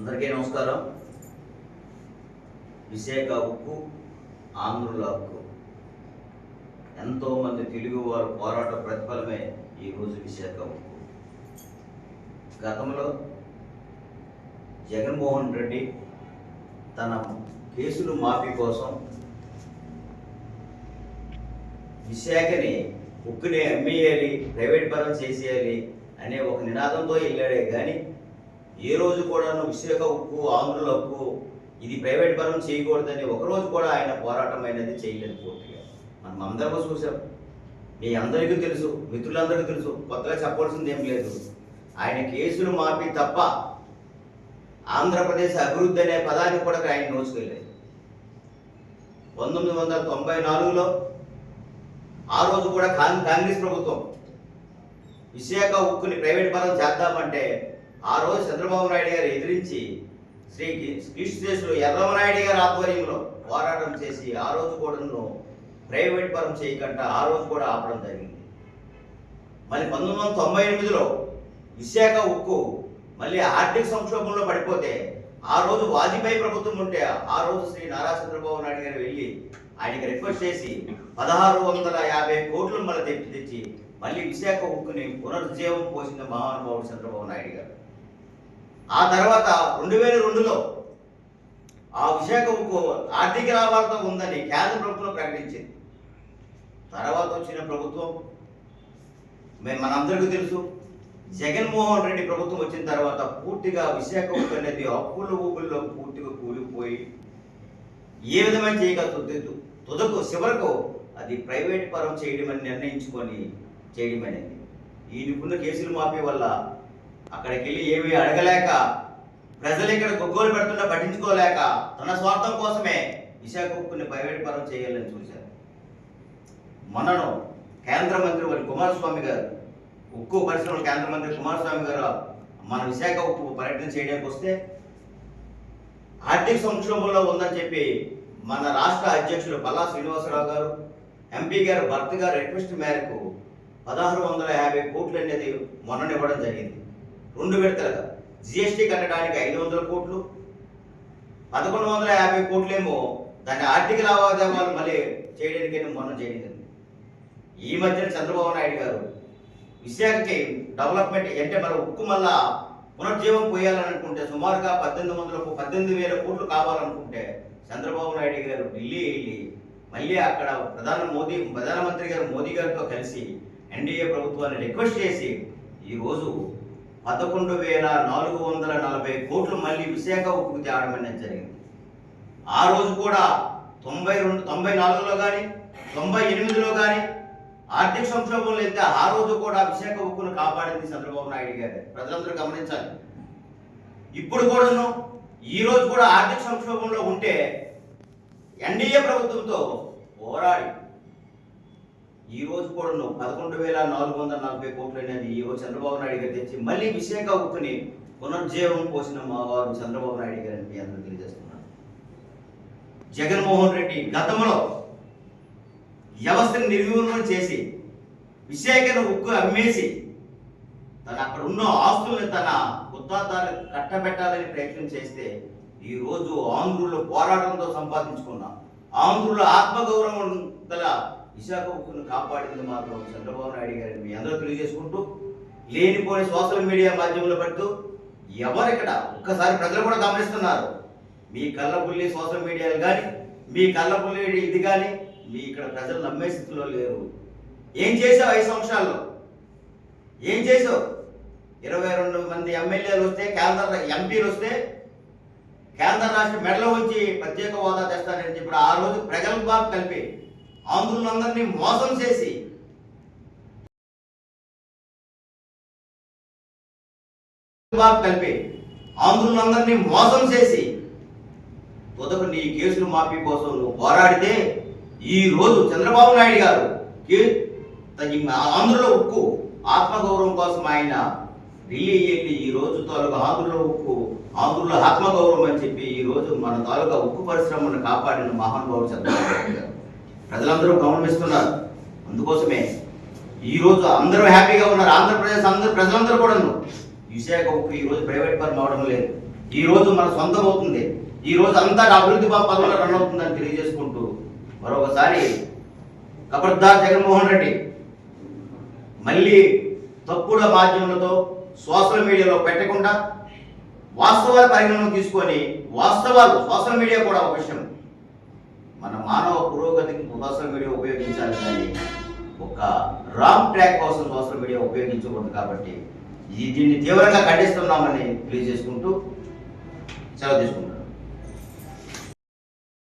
అందరికీ నమస్కారం. విశాఖ ఉక్కు ఆంధ్రుల హక్కు ఎంతోమంది తెలుగువారు పోరాట ప్రతిఫలమే ఈరోజు విశాఖ ఉక్కు గతంలో జగన్మోహన్ రెడ్డి తన కేసులు మాఫీ కోసం విశాఖని ఉక్కుని అమ్మేయాలి ప్రైవేట్ పరం చేసేయాలి అనే ఒక నినాదంతో వెళ్ళాడే. కానీ ఏ రోజు కూడా విశాఖ ఉక్కు ఆంధ్రుల హక్కు ఇది ప్రైవేట్ పరం చేయకూడదని ఒకరోజు కూడా ఆయన పోరాటం అనేది చేయలేదు పూర్తిగా. మనం అందరము చూసాం మీ అందరికీ తెలుసు మిత్రులందరికీ తెలుసు కొత్తగా చెప్పాల్సింది ఏం లేదు. ఆయన కేసులు మాపి తప్ప ఆంధ్రప్రదేశ్ అభివృద్ధి అనే పదాన్ని కూడా ఆయన నోచుకోలేదు. పంతొమ్మిది వందల తొంభై నాలుగులో ఆ రోజు కూడా కాంగ్రెస్ ప్రభుత్వం విశాఖ ఉక్కుని ప్రైవేట్ పరం చేద్దామంటే ఆ రోజు చంద్రబాబు నాయుడు గారు ఎదిరించి శ్రీ కృష్ణదేశులు ఎర్రమనాయుడు గారి ఆధ్వర్యంలో పోరాటం చేసి ఆ రోజు కూడా ప్రైవేట్ పరం చేయకుండా ఆ రోజు కూడా ఆపడం జరిగింది. మళ్ళీ పంతొమ్మిది వందల తొంభై ఎనిమిదిలో విశాఖ ఉక్కు మళ్ళీ ఆర్థిక సంక్షోభంలో పడిపోతే ఆ రోజు వాజ్పేయి ప్రభుత్వం ఉంటే ఆ రోజు శ్రీ నారా చంద్రబాబు నాయుడు గారు వెళ్ళి ఆయనకి రిక్వెస్ట్ చేసి పదహారు వందల యాభై కోట్లు మళ్ళీ తెచ్చి తెచ్చి మళ్ళీ విశాఖ ఉక్కుని పునరుజ్జీవం పోసిన మహానుభావుడు చంద్రబాబు నాయుడు గారు. ఆ తర్వాత రెండు వేల రెండులో ఆ విశాఖకు ఆర్థిక లాభాలతో ఉందని కేంద్ర ప్రభుత్వం ప్రకటించింది. తర్వాత వచ్చిన ప్రభుత్వం మేము మనందరికీ తెలుసు జగన్మోహన్ రెడ్డి ప్రభుత్వం వచ్చిన తర్వాత పూర్తిగా విశాఖ ఉక్కు అనేది అప్పుల ఊపుల్లో పూర్తిగా కూలిపోయి ఏ విధమైన చేయగలుగుతుంది తుదకు చివరకు అది ప్రైవేట్ పరం చేయడం అని నిర్ణయించుకొని చేయడం అనేది ఈయనకున్న కేసులు మాపే వల్ల అక్కడికి వెళ్ళి ఏమీ అడగలేక ప్రజలు ఇక్కడ గొగ్గోలు పెడుతున్నా పట్టించుకోలేక తన స్వార్థం కోసమే విశాఖ ప్రైవేట్ పరం చేయాలని చూశారు. మొన్నను కేంద్ర మంత్రి వారి కుమారస్వామి గారు ఉక్కు పరిశ్రమల కేంద్ర మంత్రి కుమారస్వామి గారు మన విశాఖ ఉక్కు పర్యటన చేయడానికి వస్తే ఆర్థిక సంక్షోభంలో ఉందని చెప్పి మన రాష్ట్ర అధ్యక్షులు బల్లా శ్రీనివాసరావు గారు ఎంపీ గారు భర్త గారు రిక్వెస్ట్ మేరకు పదహారు వందల యాభై కోట్లు అనేది మొన్ననివ్వడం జరిగింది. రెండు విడతలుగా. జిఎస్టీ కట్టడానికి ఐదు వందల కోట్లు. పదకొండు వందల యాభై కోట్లేమో దాని ఆర్థిక లావాదేవీలు మళ్ళీ చేయడానికైనా మొన్న జరిగింది. ఈ మధ్యన చంద్రబాబు నాయుడు గారు విశాఖకి డెవలప్మెంట్ అంటే మన ఉక్కు మళ్ళా పునర్జీవం పోయాలని అనుకుంటే సుమారుగా పద్దెనిమిది వందల పద్దెనిమిది వేల కోట్లు కావాలనుకుంటే చంద్రబాబు నాయుడు గారు ఢిల్లీ వెళ్ళి మళ్ళీ అక్కడ ప్రధాన మోదీ ప్రధానమంత్రి గారు మోదీ గారితో కలిసి ఎన్డీఏ ప్రభుత్వాన్ని రిక్వెస్ట్ చేసి ఈరోజు పదకొండు వేల నాలుగు వందల నలభై కోట్లు మళ్ళీ విశాఖ ఉప్పుకు తేవడం అనేది జరిగింది. ఆ రోజు కూడా తొంభై రెండు తొంభై నాలుగులో కానీ తొంభై ఎనిమిదిలో కానీ ఆర్థిక సంక్షోభంలో వెళ్తే ఆ రోజు కూడా విశాఖ ఉక్కును కాపాడింది చంద్రబాబు నాయుడు గారు. ప్రజలందరూ గమనించాలి. ఇప్పుడు కూడాను ఈ రోజు కూడా ఆర్థిక సంక్షోభంలో ఉంటే ఎన్డీఏ ప్రభుత్వంతో పోరాడి ఈ రోజు కూడా నువ్వు పదకొండు వేల నాలుగు వందల నలభై కోట్లు అనేది ఈ రోజు చంద్రబాబు నాయుడు గారు తెచ్చి మళ్ళీ విశాఖ ఉక్కుని పునర్జీవం పోసిన మా వారు చంద్రబాబు నాయుడు గారు మీ అందరూ తెలియజేస్తున్నారు జగన్మోహన్ రెడ్డి గతంలో వ్యవస్థను నిర్వీర్యం చేసి విశాఖను ఉక్కు అమ్మేసి తన అక్కడ ఉన్న ఆస్తుల్ని తన ఉత్తాదాలు కట్టబెట్టాలని ప్రయత్నం చేస్తే ఈ రోజు ఆంధ్రుల పోరాటంతో సంపాదించుకున్న ఆంధ్రుల ఆత్మగౌరవం గల విశాఖ ఉక్కును కాపాడింది మాత్రం చంద్రబాబు నాయుడు గారిని మీ అందరూ తెలియజేసుకుంటూ లేనిపోని సోషల్ మీడియా మాధ్యమంలో పెడుతూ ఎవరిక్కడ ఒక్కసారి ప్రజలు కూడా గమనిస్తున్నారు. మీ కళ్ళబుల్లి సోషల్ మీడియాలు కానీ మీ కళ్ళబుల్లి ఇది కానీ మీ ఇక్కడ ప్రజలు నమ్మే స్థితిలో లేరు. ఏం చేసావు ఐదు సంవత్సరాల్లో? ఏం చేసావు? ఇరవై రెండు మంది ఎమ్మెల్యేలు వస్తే కేంద్ర ఎంపీలు వస్తే కేంద్ర రాష్ట్ర మెడలో ఉంచి ప్రత్యేక హోదా తెస్తారని చెప్పి ఆ రోజు ప్రజల బాబు కలిపి ఆంధ్రులందరినీ మోసం చేసి కలిపి ఆంధ్రులందరినీ మోసం చేసి తుదకు నీ కేసులు మాఫీ కోసం నువ్వు పోరాడితే ఈ రోజు చంద్రబాబు నాయుడు గారు ఆంధ్రుల ఉక్కు ఆత్మగౌరవం కోసం ఆయన ఢిల్లీ వెళ్ళి ఈ రోజు తాలూకా ఆంధ్రుల ఉక్కు ఆంధ్రుల ఆత్మగౌరవం అని చెప్పి ఈ రోజు మన తాలూకా ఉక్కు పరిశ్రమను కాపాడిన మహానుభావుడు చంద్రబాబు నాయుడు గారు. ప్రజలందరూ గమనిస్తున్నారు. అందుకోసమే ఈ రోజు అందరూ హ్యాపీగా ఉన్నారు. ఆంధ్రప్రదేశ్ అందరూ ప్రజలందరూ కూడా విశాఖ ఉక్కు ఈ రోజు ప్రైవేట్ పరం అవడం లేదు. ఈ రోజు మన సొంతం అవుతుంది. ఈ రోజు అంతా అభివృద్ధి ప- పదంలో రన్ అవుతుందని తెలియజేసుకుంటూ మరొకసారి కబర్దార్ జగన్మోహన్ రెడ్డి మళ్ళీ తప్పుడు మాధ్యమాలతో సోషల్ మీడియాలో పెట్టకుండా వాస్తవాల పరిగణన తీసుకొని వాస్తవాలు సోషల్ మీడియా కూడా ఒక విషయం. మన మానవ పురోగతికి సోషల్ మీడియా ఉపయోగించాలి కానీ ఒక రాంగ్ ట్రాక్ కోసం సోషల్ మీడియా ఉపయోగించకూడదు కాబట్టి ఈ దీన్ని తీవ్రంగా ఖండిస్తున్నామని తెలియజేసుకుంటూ సెలవు తీసుకుంటాం